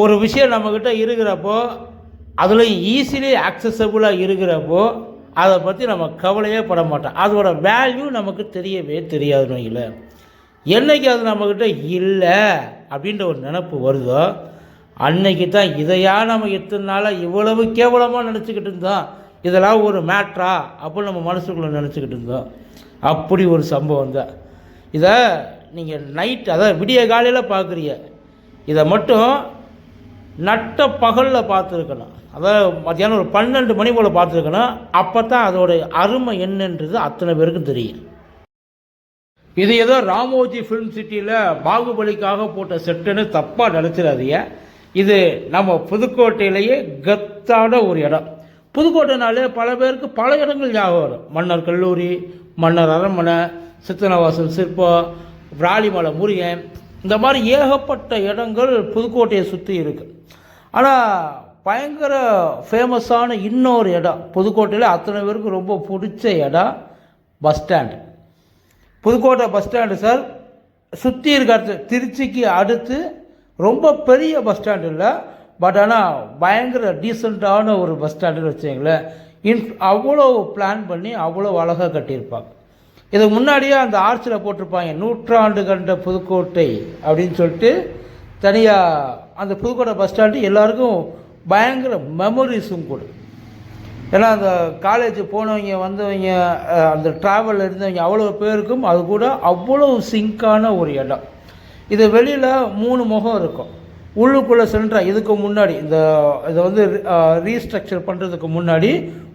ஒரு விஷயம் நம்மக்கிட்ட இருக்கிறப்போ அதில் ஈஸிலி ஆக்சசபிளாக இருக்கிறப்போ அதை பற்றி நம்ம கவலையே பட மாட்டோம். அதோட வேல்யூ நமக்கு தெரியவே தெரியாதுன்னு நோயில். என்னைக்கு அது நம்மக்கிட்ட இல்லை அப்படின்ற ஒரு நினப்பு வருதோ அன்னைக்கு தான் இதையா நம்ம எத்தனை நாளாக இவ்வளவு கேவலமாக நினச்சிக்கிட்டு இருந்தோம். இதெல்லாம் ஒரு மேட்ரா அப்படின்னு நம்ம மனசுக்குள்ளே நினச்சிக்கிட்டு இருந்தோம். அப்படி ஒரு சம்பவம் தான் இதை நீங்கள் நைட் அதாவது விடிய காலையில் பார்க்குறீங்க இதை மட்டும் நட்ட பகலில் பார்த்துருக்கணும். அதாவது மத்தியானம் ஒரு பன்னெண்டு மணி போல் பார்த்துருக்கணும். அப்போ தான் அதோடைய அருமை என்னன்றது அத்தனை பேருக்கும் தெரியும். இது ஏதோ ராமோஜி ஃபிலிம் சிட்டியில் பாகுபலிக்காக போட்ட செட்டுன்னு தப்பாக நினச்சிடாதீங்க. இது நம்ம புதுக்கோட்டையிலேயே கத்தான ஒரு இடம். புதுக்கோட்டைனாலே பல பேருக்கு பல இடங்கள் ஞாபகம் வரும். மன்னர் கல்லூரி மன்னர் அரண்மனை சித்தனவாசல் சிற்பம் விராலிமலை முருகன். இந்த மாதிரி ஏகப்பட்ட இடங்கள் புதுக்கோட்டையை சுற்றி இருக்குது ஆனால் பயங்கர ஃபேமஸான இன்னொரு இடம். புதுக்கோட்டையில் அத்தனை பேருக்கு ரொம்ப பிடிச்ச இடம் bus stand. Pudukkottai bus stand sir. சுற்றி இருக்கிறது திருச்சிக்கு அடுத்து ரொம்ப பெரிய பஸ் ஸ்டாண்டு இல்லை. பட் ஆனால் பயங்கர டீசெண்டான ஒரு பஸ் ஸ்டாண்டுன்னு வச்சுங்களேன் இன் அவ்வளோ பிளான் பண்ணி அவ்வளோ அழகாக கட்டியிருப்பாங்க. இதுக்கு முன்னாடியே அந்த ஆர்ச்சில் போட்டிருப்பாங்க நூற்றாண்டு கண்ட புதுக்கோட்டை அப்படின்னு சொல்லிட்டு தனியாக அந்த புதுக்கோட்டை பஸ் ஸ்டாண்டு எல்லாருக்கும் பயங்கர மெமரிஸும் கூட. ஏன்னா அந்த காலேஜ் போனவங்க வந்தவங்க அந்த ட்ராவலில் இருந்தவங்க அவ்வளோ பேருக்கும் அது கூட அவ்வளோ சிங்கான ஒரு இடம். இது வெளியில் மூணு முகம் இருக்கும். உள்ளுக்குள்ளே சென்ட்ரா இதுக்கு முன்னாடி இந்த இதை வந்து ரீஸ்ட்ரக்சர் பண்ணுறதுக்கு முன்னாடி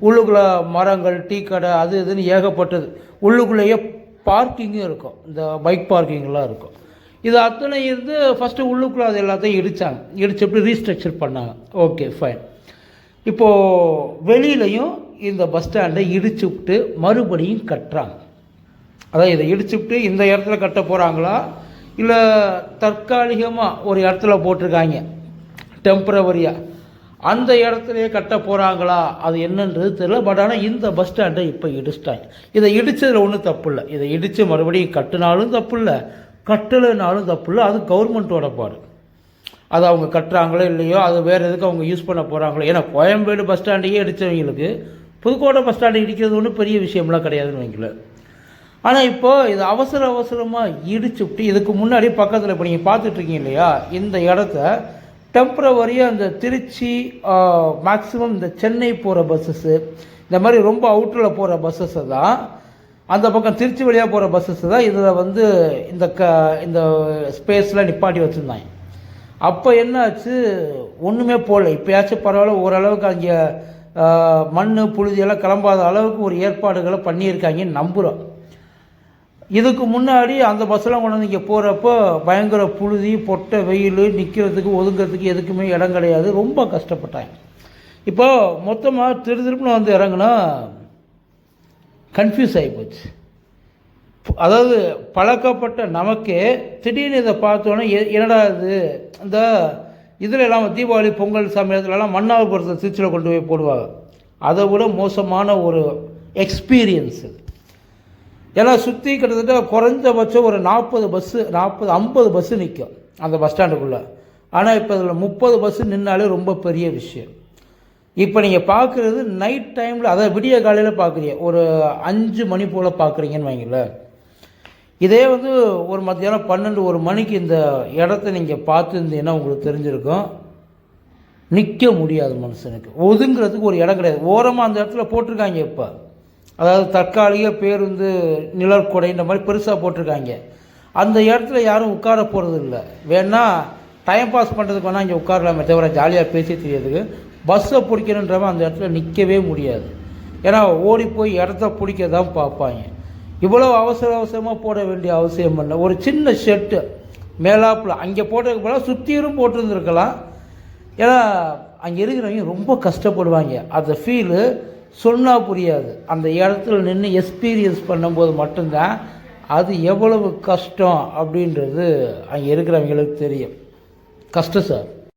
உள்ளுக்குள்ளே மரங்கள் டீ கடை அது இதுன்னு ஏகப்பட்டது. உள்ளுக்குள்ளேயே பார்க்கிங்கும் இருக்கும். இந்த பைக் பார்க்கிங்லாம் இருக்கும். இது அத்தனை இருந்து ஃபஸ்ட்டு உள்ளுக்குள்ளே அது எல்லாத்தையும் இடித்தாங்க இடிச்சு எப்படி ரீஸ்ட்ரக்சர் பண்ணாங்க. ஓகே ஃபைன் இப்போது வெளியிலையும் இந்த பஸ் ஸ்டாண்டை இடிச்சு விட்டு மறுபடியும் கட்டுறாங்க. அதான் இதை இடிச்சு விட்டு இந்த இடத்துல கட்ட போகிறாங்களா இல்லை தற்காலிகமாக ஒரு இடத்துல போட்டிருக்காங்க. டெம்பரவரியாக அந்த இடத்துலையே கட்ட போகிறாங்களா அது என்னன்றது தெரியல. பட் ஆனால் இந்த பஸ் ஸ்டாண்டை இப்போ இடிச்சிட்டாங்க. இதை இடித்ததில் ஒன்றும் தப்பு இல்லை. இதை இடித்து மறுபடியும் கட்டினாலும் தப்பு இல்லை. கட்டலைனாலும் தப்பு இல்லை. அது கவர்மெண்ட்டோட பாடு. அது அவங்க கட்டுறாங்களோ இல்லையோ அது வேறு எதுக்கு அவங்க யூஸ் பண்ண போகிறாங்களோ ஏன்னா கோயம்பேடு பஸ் ஸ்டாண்டையே இடித்தவங்களுக்கு புதுக்கோட்டை பஸ் ஸ்டாண்டை இடிக்கிறது ஒன்றும் பெரிய விஷயம்லாம் கிடையாதுன்னு வைங்கள ஆனால் இப்போது இது அவசர அவசரமாக இடிச்சு விட்டு இதுக்கு முன்னாடி பக்கத்தில் இப்போ நீங்கள் பார்த்துட்ருக்கீங்க இல்லையா இந்த இடத்த டெம்பரவரியாக இந்த திருச்சி மேக்ஸிமம் இந்த சென்னை போகிற பஸ்ஸஸ்ஸு இந்த மாதிரி ரொம்ப அவுட்டரில் போகிற பஸ்ஸஸை தான் அந்த பக்கம் திருச்சி வழியாக போகிற பஸ்ஸஸ் தான் இதில் வந்து இந்த க இந்த ஸ்பேஸில் நிப்பாட்டி வச்சுருந்தாங்க. அப்போ என்னாச்சு? ஒன்றுமே போடல. இப்போயாச்சும் பரவாயில்ல ஓரளவுக்கு அங்கே மண் புழுதியெல்லாம் கிளம்பாத அளவுக்கு ஒரு ஏற்பாடுகளை பண்ணியிருக்காங்கன்னு நம்புகிறோம் இதுக்கு முன்னாடி அந்த பஸ்ஸெல்லாம் கொண்டு வந்து இங்கே போகிறப்போ பயங்கர புழுதி பொட்டை வெயில் நிற்கிறதுக்கு ஒதுங்கிறதுக்கு எதுக்குமே இடம் கிடையாது. ரொம்ப கஷ்டப்பட்டாங்க. இப்போது மொத்தமாக திரு திருப்பின வந்து இறங்குனா கன்ஃபியூஸ் ஆகிப்போச்சு அதாவது பழக்கப்பட்ட நமக்கே திடீர்னு இதை பார்த்தோன்னே எ- என்னடா இது? இந்த இதில் இல்லாமல் தீபாவளி பொங்கல் சமயத்துலலாம் மன்னார்புரத்தை திருச்சியில் கொண்டு போய் போடுவாங்க. அதை விட மோசமான ஒரு எக்ஸ்பீரியன்ஸ் இது. ஏன்னா சுற்றி கிட்டத்தட்ட குறைஞ்சபட்சம் ஒரு நாற்பது பஸ்ஸு நாற்பது ஐம்பது பஸ்ஸு நிற்கும் அந்த பஸ் ஸ்டாண்டுக்குள்ளே ஆனால் இப்போ இதில் முப்பது பஸ்ஸு நின்னாலே ரொம்ப பெரிய விஷயம். இப்போ நீங்கள் பார்க்குறது நைட் டைமில் அதை விடிய காலையில் பார்க்குறீங்க ஒரு அஞ்சு மணி போல் பார்க்குறீங்கன்னு வைங்களேன். இதே வந்து ஒரு மத்தியானம் பன்னெண்டு ஒரு மணிக்கு இந்த இடத்த நீங்கள் பார்த்துருந்தீங்கன்னா உங்களுக்கு தெரிஞ்சிருக்கும். நிற்க முடியாது மனுஷனுக்கு. ஒதுங்கிறதுக்கு ஒரு இடம் கிடையாது. ஓரமாக அந்த இடத்துல போட்டிருக்காங்க இப்போ. அதாவது தற்காலிக பேருந்து நிழற்குடைன்ற மாதிரி பெருசாக போட்டிருக்காங்க. அந்த இடத்துல யாரும் உட்கார போகிறது இல்லை வேணால் டைம் பாஸ் பண்ணுறதுக்கு வேணால் இங்கே உட்காரலாமே தவிர ஜாலியாக பேசி தெரியறதுக்கு பஸ்ஸை பிடிக்கணுன்றவன் அந்த இடத்துல நிற்கவே முடியாது. ஏன்னா ஓடி போய் இடத்த பிடிக்க தான் பார்ப்பாங்க. இவ்வளோ அவசர அவசரமாக போட வேண்டிய அவசியம் இல்லை. ஒரு சின்ன ஷெட்டு மேலாப்பில் அங்கே போட்டதுக்கு போல சுற்றியும் போட்டிருந்துருக்கலாம். ஏன்னா அங்கே இருக்கிறவங்க ரொம்ப கஷ்டப்படுவாங்க. அந்த ஃபீலு சொன்னால் புரியாது. அந்த இடத்துல நின்று எக்ஸ்பீரியன்ஸ் பண்ணும்போது மட்டும்தான் அது எவ்வளவு கஷ்டம் அப்படின்றது அங்கே இருக்கிறவங்களுக்கு தெரியும். கஷ்டம் சார்.